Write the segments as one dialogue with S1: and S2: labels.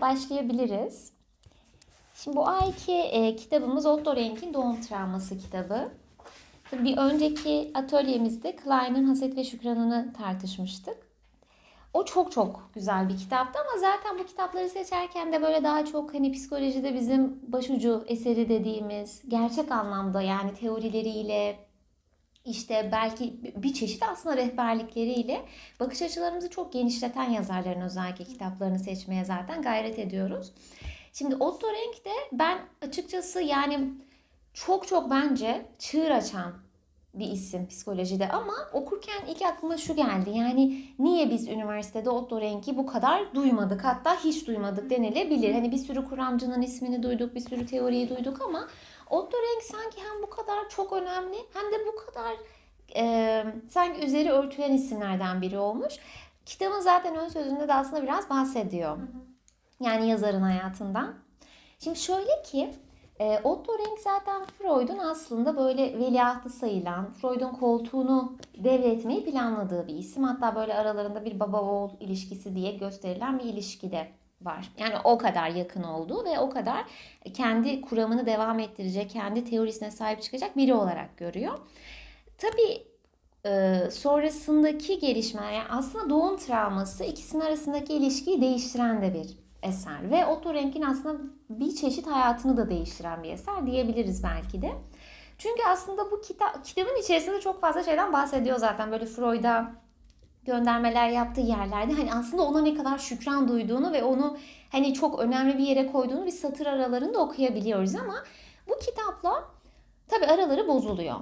S1: Başlayabiliriz. Şimdi bu ayki e, kitabımız Otto Renk'in Doğum Travması kitabı. Tabii bir önceki atölyemizde Klein'in Haset ve Şükran'ını tartışmıştık. O çok çok güzel bir kitaptı ama zaten bu kitapları seçerken de böyle daha çok hani psikolojide bizim başucu eseri dediğimiz gerçek anlamda yani teorileriyle işte belki bir çeşit aslında rehberlikleriyle bakış açılarımızı çok genişleten yazarların özellikle kitaplarını seçmeye zaten gayret ediyoruz. Şimdi Otto Renk de ben açıkçası yani çok çok bence çığır açan bir isim psikolojide ama okurken ilk aklıma şu geldi. Yani niye biz üniversitede Otto Renk'i bu kadar duymadık hatta hiç duymadık denilebilir. Hani bir sürü kuramcının ismini duyduk, bir sürü teoriyi duyduk ama Otto Renk sanki hem bu kadar çok önemli hem de bu kadar e, sanki üzeri örtülen isimlerden biri olmuş. Kitabın zaten ön sözünde de aslında biraz bahsediyor. Yani yazarın hayatından. Şimdi şöyle ki e, Otto Renk zaten Freud'un aslında böyle veliahtı sayılan, Freud'un koltuğunu devretmeyi planladığı bir isim. Hatta böyle aralarında bir baba oğul ilişkisi diye gösterilen bir ilişki de var. Yani o kadar yakın olduğu ve o kadar kendi kuramını devam ettirecek, kendi teorisine sahip çıkacak biri olarak görüyor. Tabii e, sonrasındaki gelişmeler yani aslında doğum travması ikisinin arasındaki ilişkiyi değiştiren de bir eser. Ve Otto Renk'in aslında bir çeşit hayatını da değiştiren bir eser diyebiliriz belki de. Çünkü aslında bu kitap, kitabın içerisinde çok fazla şeyden bahsediyor zaten. Böyle Freud'a göndermeler yaptığı yerlerde hani aslında ona ne kadar şükran duyduğunu ve onu hani çok önemli bir yere koyduğunu bir satır aralarında okuyabiliyoruz ama bu kitapla tabi araları bozuluyor.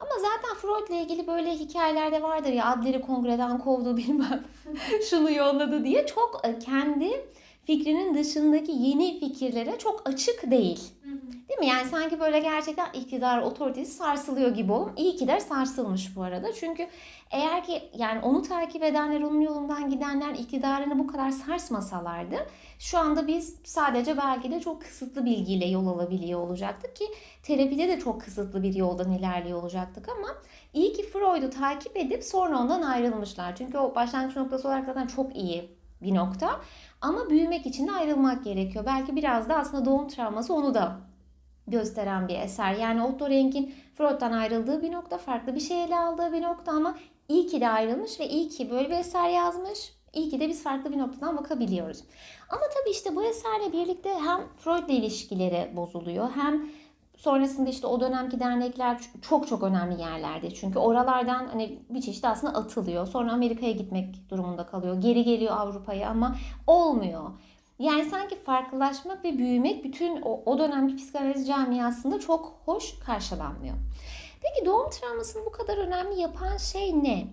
S1: Ama zaten Freud'la ilgili böyle hikayelerde vardır ya adleri kongreden kovdu bilmem şunu yolladı diye çok e, kendi fikrinin dışındaki yeni fikirlere çok açık değil. Değil mi? Yani sanki böyle gerçekten iktidar otoritesi sarsılıyor gibi olun. İyi ki de sarsılmış bu arada. Çünkü eğer ki yani onu takip edenler, onun yolundan gidenler iktidarını bu kadar sarsmasalardı şu anda biz sadece belki de çok kısıtlı bilgiyle yol alabiliyor olacaktık ki terapide de çok kısıtlı bir yoldan ilerliyor olacaktık ama iyi ki Freud'u takip edip sonra ondan ayrılmışlar. Çünkü o başlangıç noktası olarak zaten çok iyi bir nokta. Ama büyümek için de ayrılmak gerekiyor. Belki biraz da aslında doğum travması onu da gösteren bir eser. Yani Otto Renk'in Freud'dan ayrıldığı bir nokta, farklı bir şey ele aldığı bir nokta ama iyi ki de ayrılmış ve iyi ki böyle bir eser yazmış. İyi ki de biz farklı bir noktadan bakabiliyoruz. Ama tabii işte bu eserle birlikte hem Freud'la ilişkileri bozuluyor hem sonrasında işte o dönemki dernekler çok çok önemli yerlerde. Çünkü oralardan hani bir çeşit aslında atılıyor. Sonra Amerika'ya gitmek durumunda kalıyor. Geri geliyor Avrupa'ya ama olmuyor. Yani sanki farklılaşmak ve büyümek bütün o, o dönemki psikanaliz camiasında çok hoş karşılanmıyor. Peki doğum travmasını bu kadar önemli yapan şey ne?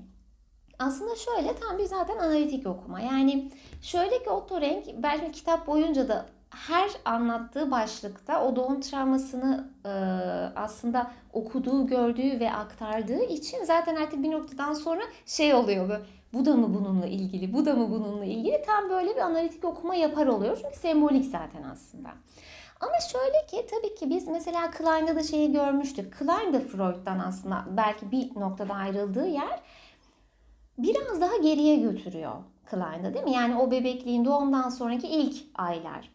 S1: Aslında şöyle tam bir zaten analitik okuma. Yani şöyle ki Otto Renk belki kitap boyunca da her anlattığı başlıkta o doğum travmasını e, aslında okuduğu, gördüğü ve aktardığı için zaten artık bir noktadan sonra şey oluyor böyle bu da mı bununla ilgili, bu da mı bununla ilgili tam böyle bir analitik okuma yapar oluyor. Çünkü sembolik zaten aslında. Ama şöyle ki tabii ki biz mesela Klein'da da şeyi görmüştük. Klein de Freud'dan aslında belki bir noktada ayrıldığı yer biraz daha geriye götürüyor Klein'da değil mi? Yani o bebekliğin doğumdan sonraki ilk aylar.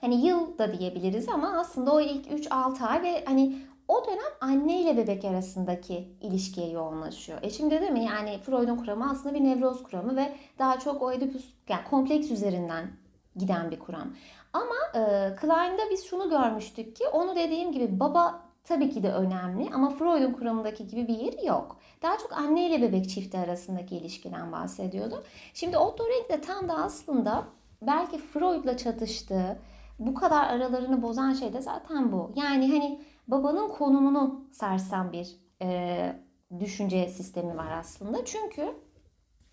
S1: Hani yıl da diyebiliriz ama aslında o ilk 3-6 ay ve hani o dönem anne ile bebek arasındaki ilişkiye yoğunlaşıyor. E şimdi değil mi yani Freud'un kuramı aslında bir nevroz kuramı ve daha çok o Oedipus yani kompleks üzerinden giden bir kuram. Ama e, Klein'da biz şunu görmüştük ki onu dediğim gibi baba tabii ki de önemli ama Freud'un kuramındaki gibi bir yeri yok. Daha çok anne ile bebek çifti arasındaki ilişkiden bahsediyordu. Şimdi Otto Rank de tam da aslında belki Freud'la çatıştığı bu kadar aralarını bozan şey de zaten bu. Yani hani babanın konumunu sarsan bir e, düşünce sistemi var aslında. Çünkü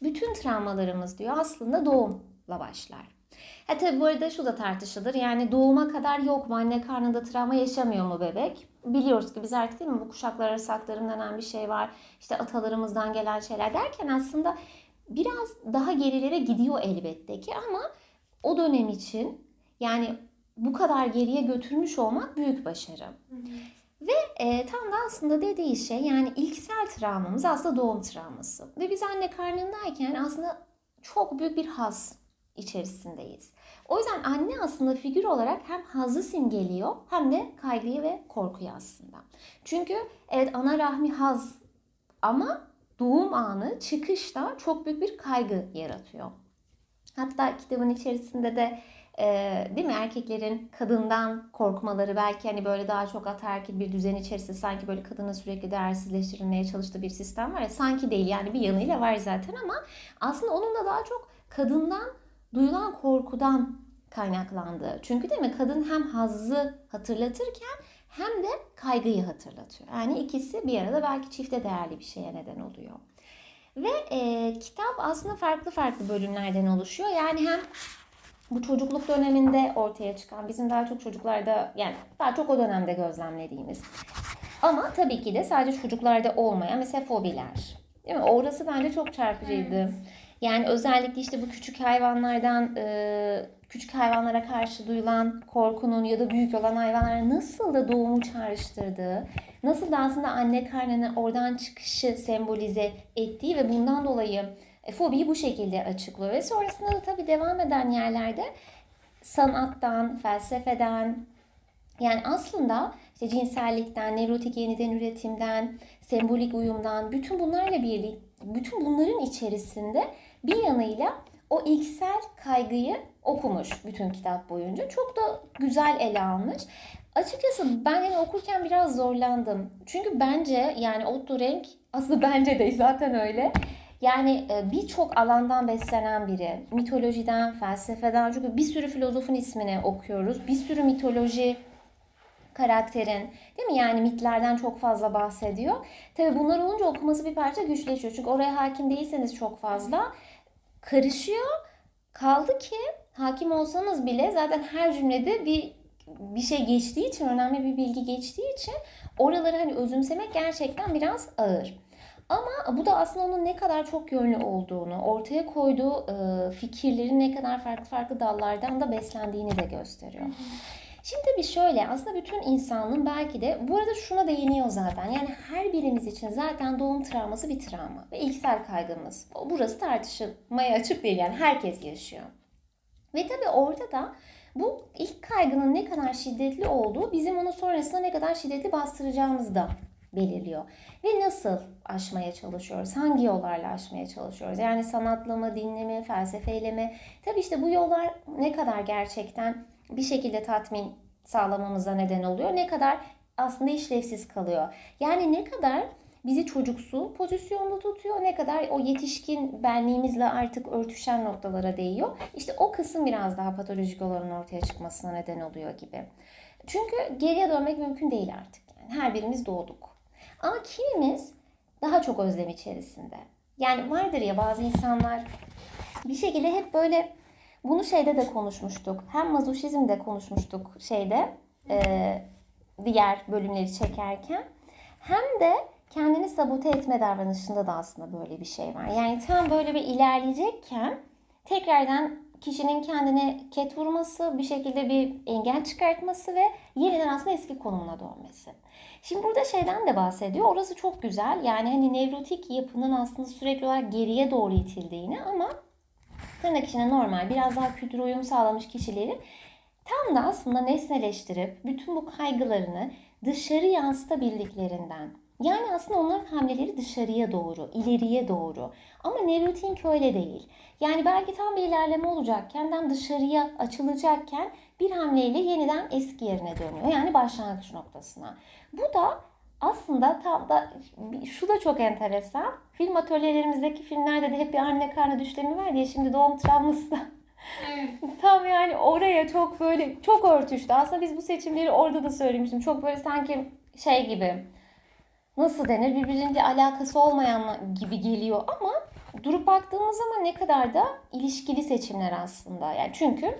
S1: bütün travmalarımız diyor aslında doğumla başlar. Ha tabi bu arada şu da tartışılır. Yani doğuma kadar yok mu? Anne karnında travma yaşamıyor mu bebek? Biliyoruz ki biz artık değil mi bu kuşaklar arası aktarım denen bir şey var. İşte atalarımızdan gelen şeyler derken aslında biraz daha gerilere gidiyor elbette ki ama o dönem için yani bu kadar geriye götürmüş olmak büyük başarı. Hı hı. Ve e, tam da aslında dediği şey yani ilksel travmamız aslında doğum travması. Ve biz anne karnındayken aslında çok büyük bir haz içerisindeyiz. O yüzden anne aslında figür olarak hem hazzı simgeliyor hem de kaygıyı ve korkuyu aslında. Çünkü evet ana rahmi haz ama doğum anı çıkışta çok büyük bir kaygı yaratıyor. Hatta kitabın içerisinde de e, değil mi erkeklerin kadından korkmaları belki hani böyle daha çok ataerkil bir düzen içerisinde sanki böyle kadını sürekli değersizleştirilmeye çalıştığı bir sistem var ya sanki değil yani bir yanıyla var zaten ama aslında onun da daha çok kadından duyulan korkudan kaynaklandığı. Çünkü değil mi kadın hem hazzı hatırlatırken hem de kaygıyı hatırlatıyor. Yani ikisi bir arada belki çifte değerli bir şeye neden oluyor. Ve e, kitap aslında farklı farklı bölümlerden oluşuyor. Yani hem bu çocukluk döneminde ortaya çıkan, bizim daha çok çocuklarda yani daha çok o dönemde gözlemlediğimiz. Ama tabii ki de sadece çocuklarda olmayan mesela fobiler. Değil mi? Orası bence çok çarpıcıydı. Evet. Yani özellikle işte bu küçük hayvanlardan, küçük hayvanlara karşı duyulan korkunun ya da büyük olan hayvanlara nasıl da doğumu çağrıştırdığı, nasıl da aslında anne karnının oradan çıkışı sembolize ettiği ve bundan dolayı e, fobiyi bu şekilde açıklıyor. Ve sonrasında da tabii devam eden yerlerde sanattan, felsefeden, yani aslında işte cinsellikten, nevrotik yeniden üretimden, sembolik uyumdan, bütün bunlarla birlikte, bütün bunların içerisinde bir yanıyla o ilksel kaygıyı okumuş bütün kitap boyunca. Çok da güzel ele almış. Açıkçası ben yani okurken biraz zorlandım. Çünkü bence yani Otto Renk aslında bence de zaten öyle. Yani e, birçok alandan beslenen biri. Mitolojiden, felsefeden çünkü bir sürü filozofun ismini okuyoruz. Bir sürü mitoloji karakterin değil mi? Yani mitlerden çok fazla bahsediyor. Tabi bunlar olunca okuması bir parça güçleşiyor. Çünkü oraya hakim değilseniz çok fazla karışıyor. Kaldı ki hakim olsanız bile zaten her cümlede bir bir şey geçtiği için, önemli bir bilgi geçtiği için oraları hani özümsemek gerçekten biraz ağır. Ama bu da aslında onun ne kadar çok yönlü olduğunu, ortaya koyduğu e, fikirlerin ne kadar farklı farklı dallardan da beslendiğini de gösteriyor. Şimdi bir şöyle aslında bütün insanlığın belki de bu arada şuna değiniyor zaten. Yani her birimiz için zaten doğum travması bir travma ve ilksel kaygımız. Burası tartışılmaya açık değil yani herkes yaşıyor. Ve tabii orada da bu ilk kaygının ne kadar şiddetli olduğu bizim onu sonrasında ne kadar şiddetli bastıracağımızı da belirliyor. Ve nasıl aşmaya çalışıyoruz? Hangi yollarla aşmaya çalışıyoruz? Yani sanatla mı, dinle mi, felsefeyle mi? Tabii işte bu yollar ne kadar gerçekten bir şekilde tatmin sağlamamıza neden oluyor. Ne kadar aslında işlevsiz kalıyor. Yani ne kadar bizi çocuksu pozisyonda tutuyor. Ne kadar o yetişkin benliğimizle artık örtüşen noktalara değiyor. İşte o kısım biraz daha patolojik olanın ortaya çıkmasına neden oluyor gibi. Çünkü geriye dönmek mümkün değil artık. Yani her birimiz doğduk. Ama kimimiz daha çok özlem içerisinde. Yani vardır ya bazı insanlar bir şekilde hep böyle bunu şeyde de konuşmuştuk. Hem mazoşizmde konuşmuştuk şeyde e, diğer bölümleri çekerken. Hem de kendini sabote etme davranışında da aslında böyle bir şey var. Yani tam böyle bir ilerleyecekken tekrardan kişinin kendine ket vurması, bir şekilde bir engel çıkartması ve yeniden aslında eski konumuna dönmesi. Şimdi burada şeyden de bahsediyor. Orası çok güzel. Yani hani nevrotik yapının aslında sürekli olarak geriye doğru itildiğini ama tırnak içinde normal, biraz daha kültür uyum sağlamış kişilerin tam da aslında nesneleştirip bütün bu kaygılarını dışarı yansıtabildiklerinden. Yani aslında onların hamleleri dışarıya doğru, ileriye doğru. Ama nevrotik öyle değil. Yani belki tam bir ilerleme olacak, kendinden dışarıya açılacakken bir hamleyle yeniden eski yerine dönüyor. Yani başlangıç noktasına. Bu da aslında tam da şu da çok enteresan. Film atölyelerimizdeki filmlerde de hep bir anne karnı düşlemi var diye şimdi doğum travması da. Tam yani oraya çok böyle çok örtüştü. Aslında biz bu seçimleri orada da söylemiştim. Çok böyle sanki şey gibi nasıl denir birbiriyle alakası olmayan gibi geliyor ama durup baktığımız zaman ne kadar da ilişkili seçimler aslında. Yani çünkü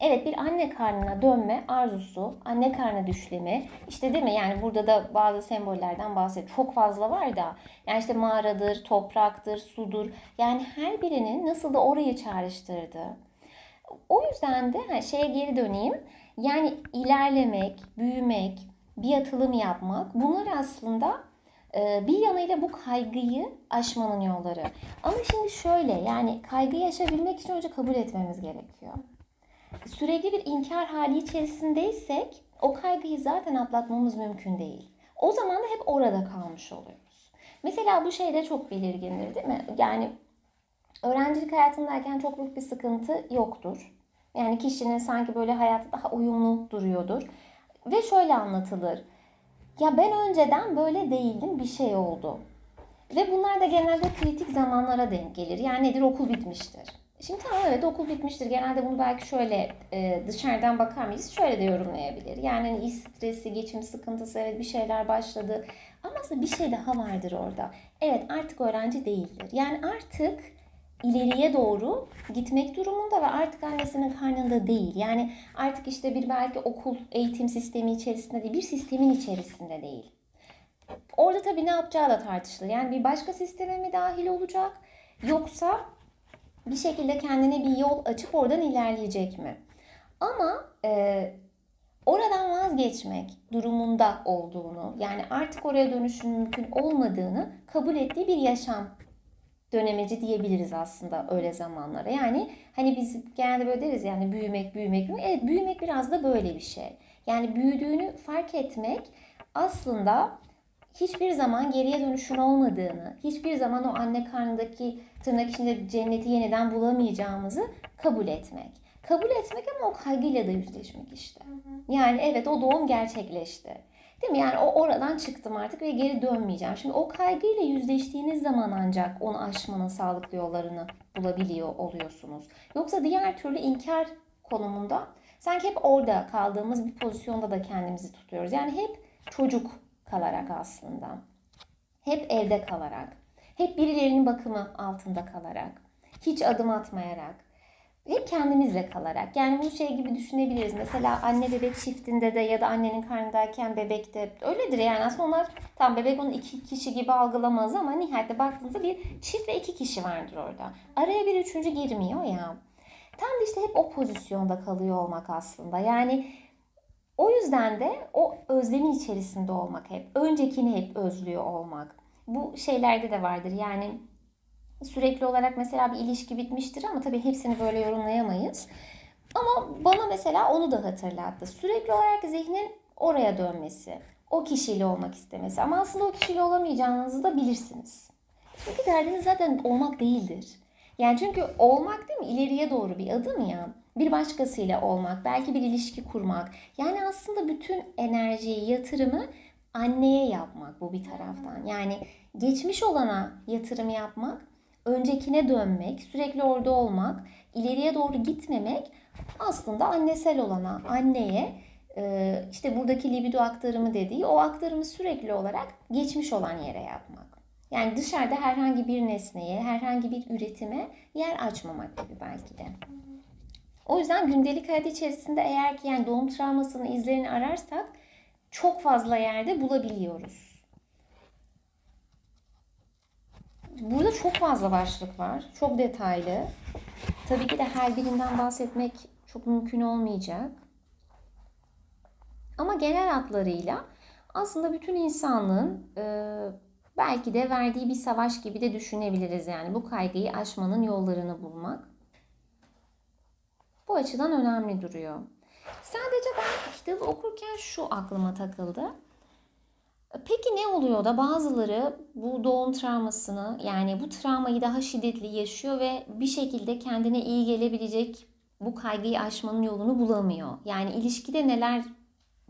S1: Evet bir anne karnına dönme arzusu, anne karnı düşlemi. İşte değil mi? Yani burada da bazı sembollerden bahsediyor. Çok fazla var da. Yani işte mağaradır, topraktır, sudur. Yani her birinin nasıl da orayı çağrıştırdığı. O yüzden de şeye geri döneyim. Yani ilerlemek, büyümek, bir atılım yapmak bunlar aslında Ee, bir yanıyla bu kaygıyı aşmanın yolları. Ama şimdi şöyle yani kaygıyı aşabilmek için önce kabul etmemiz gerekiyor. Sürekli bir inkar hali içerisindeysek o kaygıyı zaten atlatmamız mümkün değil. O zaman da hep orada kalmış oluyoruz. Mesela bu şey de çok belirgindir değil mi? Yani öğrencilik hayatındayken çok büyük bir sıkıntı yoktur. Yani kişinin sanki böyle hayatı daha uyumlu duruyordur. Ve şöyle anlatılır. Ya ben önceden böyle değildim bir şey oldu. Ve bunlar da genelde kritik zamanlara denk gelir. Yani nedir okul bitmiştir. Şimdi tamam evet okul bitmiştir. Genelde bunu belki şöyle e, dışarıdan bakar mıyız? Şöyle de yorumlayabilir. Yani hani iş stresi, geçim sıkıntısı, evet bir şeyler başladı. Ama aslında bir şey daha vardır orada. Evet artık öğrenci değildir. Yani artık ileriye doğru gitmek durumunda ve artık annesinin karnında değil. Yani artık işte bir belki okul eğitim sistemi içerisinde değil, bir sistemin içerisinde değil. Orada tabii ne yapacağı da tartışılır. Yani bir başka sisteme mi dahil olacak yoksa bir şekilde kendine bir yol açıp oradan ilerleyecek mi? Ama e, oradan vazgeçmek durumunda olduğunu, yani artık oraya dönüşün mümkün olmadığını kabul ettiği bir yaşam dönemeci diyebiliriz aslında öyle zamanlara. Yani hani biz genelde böyle deriz yani büyümek, büyümek, büyümek. Evet büyümek biraz da böyle bir şey. Yani büyüdüğünü fark etmek aslında hiçbir zaman geriye dönüşün olmadığını, hiçbir zaman o anne karnındaki tırnak içinde cenneti yeniden bulamayacağımızı kabul etmek. Kabul etmek ama o kaygıyla da yüzleşmek işte. Yani evet o doğum gerçekleşti. Değil mi? Yani o oradan çıktım artık ve geri dönmeyeceğim. Şimdi o kaygıyla yüzleştiğiniz zaman ancak onu aşmanın sağlıklı yollarını bulabiliyor oluyorsunuz. Yoksa diğer türlü inkar konumunda sanki hep orada kaldığımız bir pozisyonda da kendimizi tutuyoruz. Yani hep çocuk kalarak aslında. Hep evde kalarak. Hep birilerinin bakımı altında kalarak. Hiç adım atmayarak. Hep kendimizle kalarak. Yani bu şey gibi düşünebiliriz. Mesela anne bebek çiftinde de ya da annenin karnındayken bebekte öyledir yani aslında onlar tam bebek onu iki kişi gibi algılamaz ama nihayette baktığınızda bir çift ve iki kişi vardır orada. Araya bir üçüncü girmiyor ya. Tam da işte hep o pozisyonda kalıyor olmak aslında. Yani o yüzden de o özlemin içerisinde olmak hep. Öncekini hep özlüyor olmak. Bu şeylerde de vardır. Yani sürekli olarak mesela bir ilişki bitmiştir ama tabii hepsini böyle yorumlayamayız. Ama bana mesela onu da hatırlattı. Sürekli olarak zihnin oraya dönmesi. O kişiyle olmak istemesi. Ama aslında o kişiyle olamayacağınızı da bilirsiniz. Çünkü derdiniz zaten olmak değildir. Yani çünkü olmak değil mi? İleriye doğru bir adım ya. Bir başkasıyla olmak, belki bir ilişki kurmak. Yani aslında bütün enerjiyi, yatırımı anneye yapmak bu bir taraftan. Yani geçmiş olana yatırım yapmak, öncekine dönmek, sürekli orada olmak, ileriye doğru gitmemek aslında annesel olana, anneye e, işte buradaki libido aktarımı dediği o aktarımı sürekli olarak geçmiş olan yere yapmak. Yani dışarıda herhangi bir nesneye, herhangi bir üretime yer açmamak gibi belki de. O yüzden gündelik hayat içerisinde eğer ki yani doğum travmasının izlerini ararsak çok fazla yerde bulabiliyoruz. Burada çok fazla başlık var. Çok detaylı. Tabii ki de her birinden bahsetmek çok mümkün olmayacak. Ama genel hatlarıyla aslında bütün insanlığın e, belki de verdiği bir savaş gibi de düşünebiliriz. Yani bu kaygıyı aşmanın yollarını bulmak. Bu açıdan önemli duruyor. Sadece ben kitabı okurken şu aklıma takıldı. Peki ne oluyor da bazıları bu doğum travmasını yani bu travmayı daha şiddetli yaşıyor ve bir şekilde kendine iyi gelebilecek bu kaygıyı aşmanın yolunu bulamıyor. Yani ilişkide neler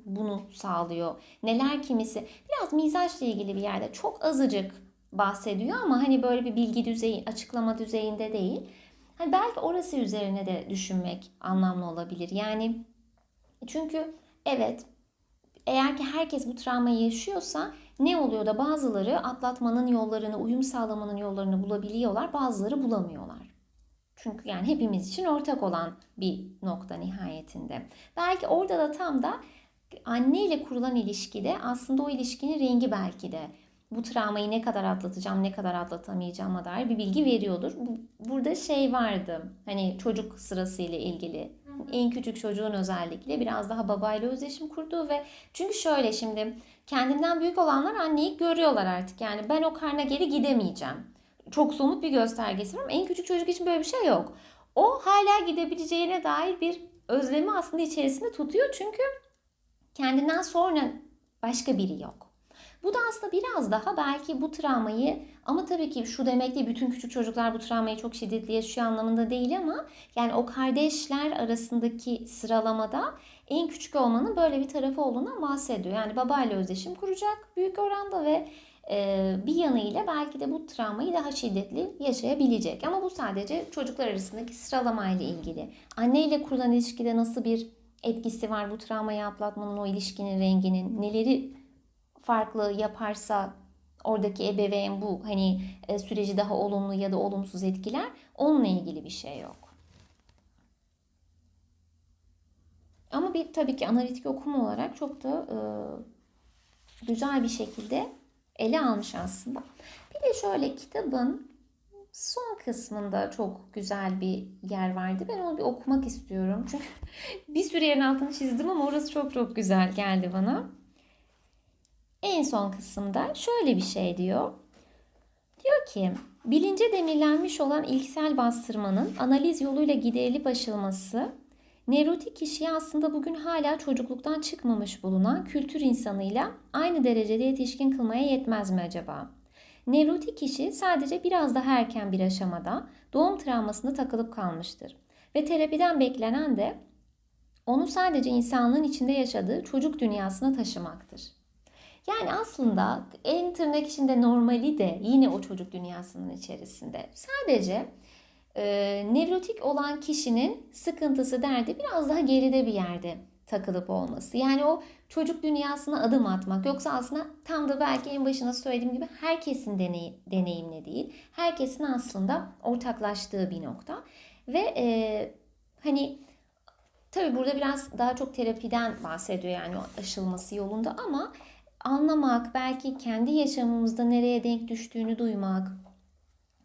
S1: bunu sağlıyor? Neler kimisi biraz mizaçla ilgili bir yerde çok azıcık bahsediyor ama hani böyle bir bilgi düzeyi, açıklama düzeyinde değil. Hani belki orası üzerine de düşünmek anlamlı olabilir. Yani çünkü evet eğer ki herkes bu travmayı yaşıyorsa ne oluyor da bazıları atlatmanın yollarını, uyum sağlamanın yollarını bulabiliyorlar, bazıları bulamıyorlar. Çünkü yani hepimiz için ortak olan bir nokta nihayetinde. Belki orada da tam da anne ile kurulan ilişkide aslında o ilişkinin rengi belki de bu travmayı ne kadar atlatacağım, ne kadar atlatamayacağıma dair bir bilgi veriyordur. Burada şey vardı. Hani çocuk sırası ile ilgili en küçük çocuğun özellikle biraz daha babayla özdeşim kurduğu ve çünkü şöyle şimdi kendinden büyük olanlar anneyi görüyorlar artık. Yani ben o karna geri gidemeyeceğim. Çok somut bir göstergesi var ama en küçük çocuk için böyle bir şey yok. O hala gidebileceğine dair bir özlemi aslında içerisinde tutuyor. Çünkü kendinden sonra başka biri yok. Bu da aslında biraz daha belki bu travmayı ama tabii ki şu demek değil bütün küçük çocuklar bu travmayı çok şiddetli yaşıyor anlamında değil ama yani o kardeşler arasındaki sıralamada en küçük olmanın böyle bir tarafı olduğundan bahsediyor. Yani babayla özdeşim kuracak büyük oranda ve e, bir yanıyla belki de bu travmayı daha şiddetli yaşayabilecek. Ama bu sadece çocuklar arasındaki sıralamayla ilgili. Anne ile kurulan ilişkide nasıl bir etkisi var bu travmayı atlatmanın, o ilişkinin renginin, neleri farklı yaparsa oradaki ebeveyn bu hani e, süreci daha olumlu ya da olumsuz etkiler. Onunla ilgili bir şey yok. Ama bir tabii ki analitik okuma olarak çok da e, güzel bir şekilde ele almış aslında. Bir de şöyle kitabın son kısmında çok güzel bir yer vardı. Ben onu bir okumak istiyorum. Çünkü bir sürü yerin altını çizdim ama orası çok çok güzel geldi bana. En son kısımda şöyle bir şey diyor. Diyor ki bilince demirlenmiş olan ilksel bastırmanın analiz yoluyla giderilip aşılması nevrotik kişiyi aslında bugün hala çocukluktan çıkmamış bulunan kültür insanıyla aynı derecede yetişkin kılmaya yetmez mi acaba? Nevrotik kişi sadece biraz daha erken bir aşamada doğum travmasında takılıp kalmıştır. Ve terapiden beklenen de onu sadece insanlığın içinde yaşadığı çocuk dünyasına taşımaktır. Yani aslında en tırnak içinde normali de yine o çocuk dünyasının içerisinde. Sadece e, nevrotik olan kişinin sıkıntısı, derdi biraz daha geride bir yerde takılıp olması. Yani o çocuk dünyasına adım atmak. Yoksa aslında tam da belki en başına söylediğim gibi herkesin deney, deneyimle değil. Herkesin aslında ortaklaştığı bir nokta. Ve e, hani tabii burada biraz daha çok terapiden bahsediyor yani o aşılması yolunda ama anlamak, belki kendi yaşamımızda nereye denk düştüğünü duymak.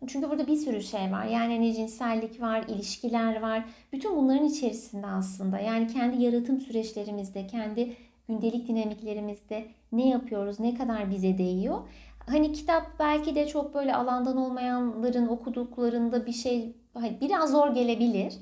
S1: Çünkü burada bir sürü şey var. Yani hani cinsellik var, ilişkiler var. Bütün bunların içerisinde aslında. Yani kendi yaratım süreçlerimizde, kendi gündelik dinamiklerimizde ne yapıyoruz, ne kadar bize değiyor. Hani kitap belki de çok böyle alandan olmayanların okuduklarında bir şey biraz zor gelebilir.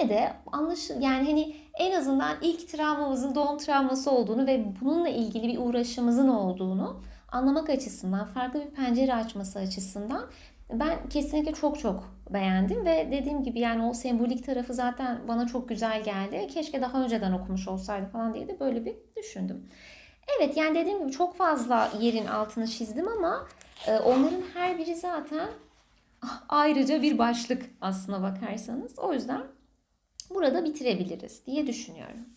S1: Yine de anlaşıl yani hani en azından ilk travmamızın doğum travması olduğunu ve bununla ilgili bir uğraşımızın olduğunu anlamak açısından, farklı bir pencere açması açısından ben kesinlikle çok çok beğendim ve dediğim gibi yani o sembolik tarafı zaten bana çok güzel geldi. Keşke daha önceden okumuş olsaydı falan diye de böyle bir düşündüm. Evet yani dediğim gibi çok fazla yerin altını çizdim ama e, onların her biri zaten ayrıca bir başlık aslına bakarsanız. O yüzden burada bitirebiliriz diye düşünüyorum.